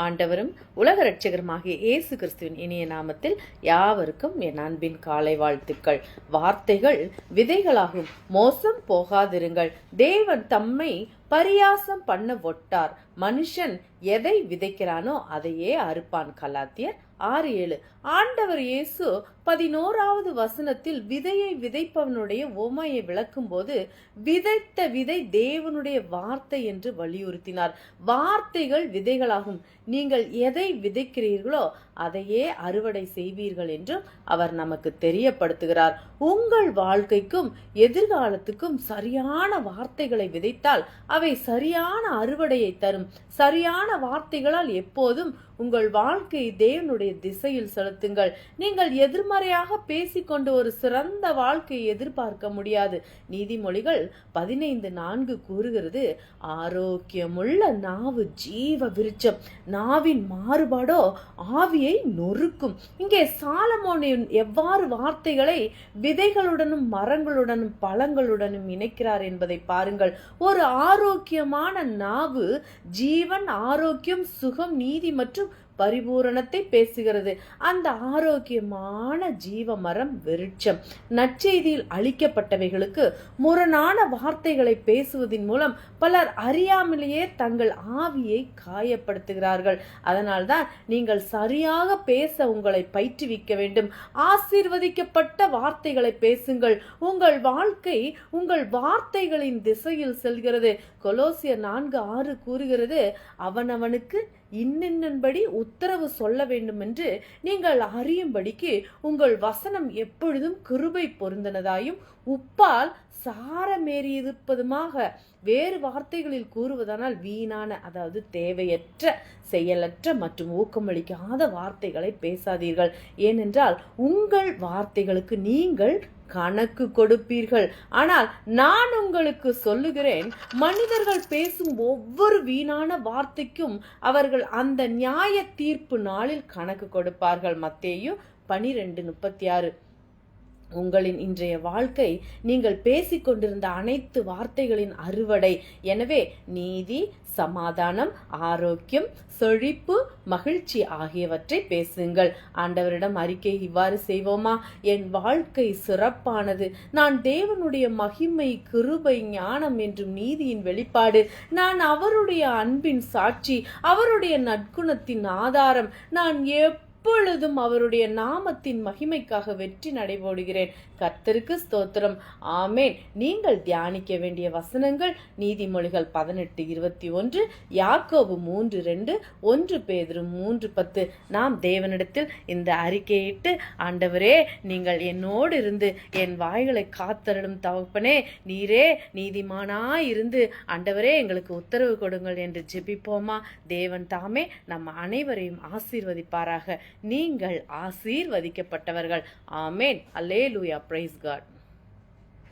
ஆண்டவரும் உலக இரட்சகருமாகிய இயேசு கிறிஸ்துவின் இனிய நாமத்தில் யாவருக்கும் என் அன்பின் காலை வாழ்த்துக்கள். வார்த்தைகள் விதைகளாகும். மோசம் போகாதிருங்கள். தேவன் தம்மை பரியாசம் பண்ண ஒட்டார். மனுஷன் எதை விதைக்கிறானோ அதையே அறுப்பான் கலாத்தியர் ஆறு ஏழு. ஆண்டவர் இயேசு பதினோராவது வசனத்தில் விதையை விதைப்பவனுடைய உமையை விளக்கும் போது விதைத்த விதை தேவனுடைய வார்த்தை என்று வலியுறுத்தினார். வார்த்தைகள் விதைகளாகும். நீங்கள் எதை விதைக்கிறீர்களோ அதையே அறுவடை செய்வீர்கள் என்றும் அவர் நமக்கு தெரியப்படுத்துகிறார். உங்கள் வாழ்க்கைக்கும் எதிர்காலத்துக்கும் சரியான வார்த்தைகளை விதைத்தால் அவை சரியான அறுவடையை தரும். சரியான வார்த்தைகளால் எப்போதும் உங்கள் வாழ்க்கை தேவனுடைய திசையில் செலுத்துங்கள். நீங்கள் எதிர்மறையாக பேசிக்கொண்டு ஒரு சிறந்த வாழ்க்கையை எதிர்பார்க்க முடியாது. நீதிமொழிகள் பதினைந்து நான்கு கூறுகிறது ஆரோக்கியமுள்ள நாவு ஜீவ விருட்சம். நாவின் மாறுபாடோ ஆவியை நொறுக்கும். இங்கே சாலமோனின் எவ்வாறு வார்த்தைகளை விதைகளுடனும் மரங்களுடனும் பழங்களுடனும் இணைக்கிறார் என்பதை பாருங்கள். ஒரு ஆரோக்கியமான நாவு ஜீவன் ஆரோக்கியம் சுகம் நீதி மற்றும் பரிபூரணத்தை பேசுகிறது. அந்த ஆரோக்கியமான ஜீவ மரம் விருட்சம். நற்செய்தியில் அளிக்கப்பட்டவைகளுக்கு முரணான வார்த்தைகளை பேசுவதன் மூலம் பலர் அறியாமலேயே தங்கள் ஆவியை காயப்படுத்துகிறார்கள். அதனால்தான் நீங்கள் சரியாக பேச உங்களை பயிற்றுவிக்க வேண்டும். ஆசீர்வதிக்கப்பட்ட வார்த்தைகளை பேசுங்கள். உங்கள் வாழ்க்கை உங்கள் வார்த்தைகளின் திசையில் செல்கிறது. கொலோசியர் நான்கு ஆறு கூறுகிறது அவனவனுக்கு இன்னின்னன்படி உத்தரவு சொல்ல வேண்டும் என்று நீங்கள் அறியும்படிக்கு உங்கள் வசனம் எப்பொழுதும் கிருபை பொருந்தனதாயும் உப்பால் சாரமேறியிருப்பதுமாக வேறு வார்த்தைகளில் கூறுவதானால் வீணான அதாவது தேவையற்ற செயலற்ற மற்றும் ஊக்கமளிக்காத வார்த்தைகளை பேசாதீர்கள். ஏனென்றால் உங்கள் வார்த்தைகளுக்கு நீங்கள் கணக்கு கொடுப்பீர்கள். ஆனால் நான் உங்களுக்கு சொல்லுகிறேன் மனிதர்கள் பேசும் ஒவ்வொரு வீணான வார்த்தைக்கும் அவர்கள் அந்த நியாய தீர்ப்பு நாளில் கணக்கு கொடுப்பார்கள். மத்தேயும் பனிரெண்டு முப்பத்தி ஆறு. உங்களின் இன்றைய வாழ்க்கை நீங்கள் பேசிக்கொண்டிருந்த அனைத்து வார்த்தைகளின் அறுவடை. எனவே நீதி சமாதானம் ஆரோக்கியம் செழிப்பு மகிழ்ச்சி ஆகியவற்றை பேசுங்கள். ஆண்டவரிடம் அறிக்கை இவ்வாறு செய்வோமா? என் வாழ்க்கை சிறப்பானது. நான் தேவனுடைய மகிமை கிருபை ஞானம் என்றும் நீதியின் வெளிப்பாடு. நான் அவருடைய அன்பின் சாட்சி அவருடைய நற்குணத்தின் ஆதாரம். நான் எப்ப எப்பொழுதும் அவருடைய நாமத்தின் மகிமைக்காக வெற்றி நடைபோடுகிறேன். கர்த்தருக்கு ஸ்தோத்திரம். ஆமேன். நீங்கள் தியானிக்க வேண்டிய வசனங்கள் நீதிமொழிகள் பதினெட்டு இருபத்தி ஒன்று யாக்கோபு மூன்று ரெண்டு ஒன்று பேதரும் மூன்று பத்து. நாம் தேவனிடத்தில் இந்த அறிக்கையிட்டு ஆண்டவரே நீங்கள் என்னோடு இருந்து என் வாய்களை காத்தருடும் தவப்பனே நீரே நீதிமானாய் இருந்து ஆண்டவரே எங்களுக்கு உத்தரவு கொடுங்கள் என்று ஜெபிப்போமா? தேவன் தாமே நம்ம அனைவரையும் ஆசீர்வதிப்பாராக. நீங்கள் ஆசீர்வதிக்கப்பட்டவர்கள். ஆமேன். அல்லேலூயா பிரைஸ் காட்